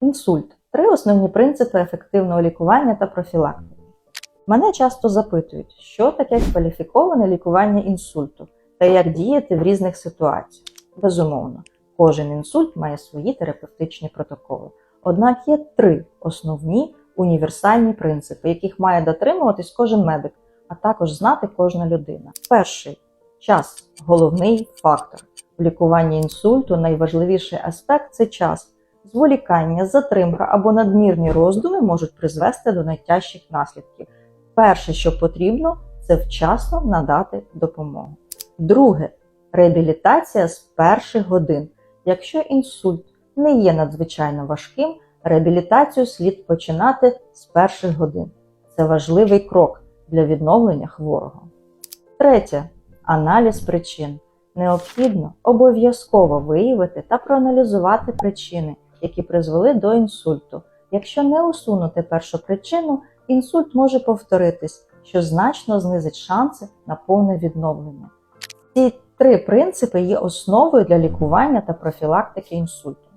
Інсульт три основні принципи ефективного лікування та профілактики. Мене часто запитують, що таке кваліфіковане лікування інсульту та як діяти в різних ситуаціях. Безумовно, кожен інсульт має свої терапевтичні протоколи. Однак є три основні універсальні принципи, яких має дотримуватись кожен медик, а також знати кожна людина. Перший час головний фактор. В лікуванні інсульту найважливіший аспект це час. Зволікання, затримка або надмірні роздуми можуть призвести до найтяжчих наслідків. Перше, що потрібно, це вчасно надати допомогу. Друге реабілітація з перших годин. Якщо інсульт не є надзвичайно важким, реабілітацію слід починати з перших годин. Це важливий крок для відновлення хворого. Третє аналіз причин. Необхідно обов'язково виявити та проаналізувати причини, які призвели до інсульту. Якщо не усунути першу причину, інсульт може повторитись, що значно знизить шанси на повне відновлення. Ці три принципи є основою для лікування та профілактики інсульту.